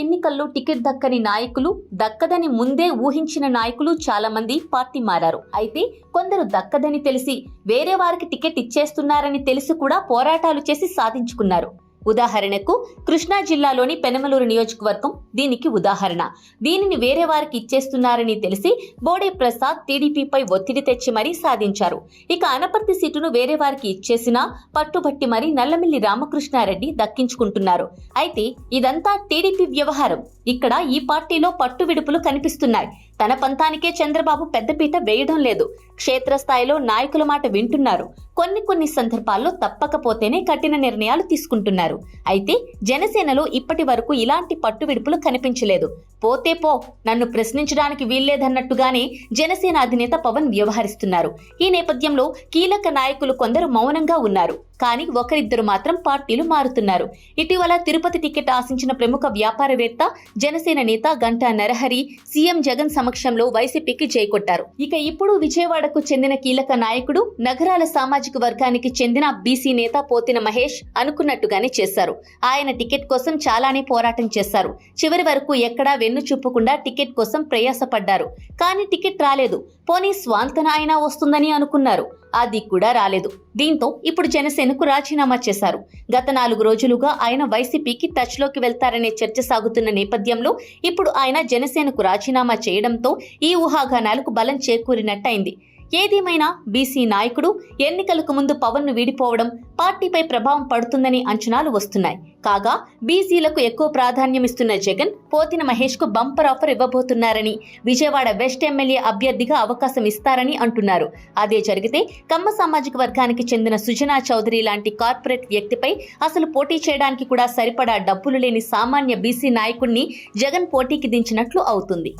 ఎన్నికల్లో టికెట్ దక్కని నాయకులు దక్కదని ముందే ఊహించిన నాయకులు చాలా మంది పార్టీ మారారు. అయితే కొందరు దక్కదని తెలిసి వేరే వారికి టికెట్ ఇచ్చేస్తున్నారని తెలిసి కూడా పోరాటాలు చేసి సాధించుకున్నారు. ఉదాహరణకు కృష్ణా జిల్లాలోని పెనమలూరు నియోజకవర్గం దీనికి ఉదాహరణ. దీనిని వేరే వారికి ఇచ్చేస్తున్నారని తెలిసి బోడే ప్రసాద్ టీడీపీపై ఒత్తిడి తెచ్చి మరీ సాధించారు. ఇక అనపర్తి సీటును వేరే వారికి ఇచ్చేసినా పట్టుబట్టి మరీ నల్లమిల్లి రామకృష్ణారెడ్డి దక్కించుకుంటున్నారు. అయితే ఇదంతా టీడీపీ వ్యవహారం. ఇక్కడ ఈ పార్టీలో పట్టు విడుపులు కనిపిస్తున్నాయి. తన పంతానికే చంద్రబాబు పెద్దపీట వేయడం లేదు. క్షేత్రస్థాయిలో నాయకుల మాట వింటున్నారు. కొన్ని కొన్ని సందర్భాల్లో తప్పకపోతేనే కఠిన నిర్ణయాలు తీసుకుంటున్నారు. అయితే జనసేనలో ఇప్పటి వరకు ఇలాంటి పట్టు విడుపులు కనిపించలేదు. పోతే పో నన్ను ప్రశ్నించడానికి వీల్లేదన్నట్టుగానే జనసేన అధినేత పవన్ వ్యవహరిస్తున్నారు. ఈ నేపథ్యంలో కీలక నాయకులు కొందరు మౌనంగా ఉన్నారు. కానీ ఒకరిద్దరు మాత్రం పార్టీలు మారుతున్నారు. ఇటీవల తిరుపతి టికెట్ ఆశించిన ప్రముఖ వ్యాపారవేత్త జనసేన నేత గంటా నరహరి సీఎం జగన్ సమక్షంలో వైసీపీకి చేకొట్టారు. ఇక ఇప్పుడు విజయవాడకు చెందిన కీలక నాయకుడు నగరాల సామాజిక వర్గానికి చెందిన బీసీ నేత పోతిన మహేష్ అనుకున్నట్టుగానే చేశారు. ఆయన టికెట్ కోసం చాలానే పోరాటం చేశారు. చివరి వరకు ఎక్కడా వెన్ను చూపకుండా టికెట్ కోసం ప్రయాసపడ్డారు. కానీ టికెట్ రాలేదు. పోనీ స్వాంతన అయినా వస్తుందని అనుకున్నారు. అది కూడా రాలేదు. దీంతో ఇప్పుడు జనసేనకు రాజీనామా చేశారు. గత నాలుగు రోజులుగా ఆయన వైసీపీకి టచ్లోకి వెళ్తారనే చర్చ సాగుతున్న నేపథ్యంలో ఇప్పుడు ఆయన జనసేనకు రాజీనామా చేయడంతో ఈ ఊహాగానాలకు బలం చేకూరినట్టయింది. ఏదేమైనా బీసీ నాయకుడు ఎన్నికలకు ముందు పవన్ను వీడిపోవడం పార్టీపై ప్రభావం పడుతుందని అంచనాలు వస్తున్నాయి. కాగా బీసీలకు ఎక్కువ ప్రాధాన్యం ఇస్తున్న జగన్ పోతిన మహేష్కు బంపర్ ఆఫర్ ఇవ్వబోతున్నారని విజయవాడ వెస్ట్ ఎమ్మెల్యే అభ్యర్థిగా అవకాశం ఇస్తారని అంటున్నారు. అదే జరిగితే కమ్మ సామాజిక వర్గానికి చెందిన సుజనా చౌదరి లాంటి కార్పొరేట్ వ్యక్తిపై అసలు పోటీ చేయడానికి కూడా సరిపడా డబ్బులు లేని సామాన్య బీసీ నాయకుడిని జగన్ పోటీకి దించినట్లు అవుతుంది.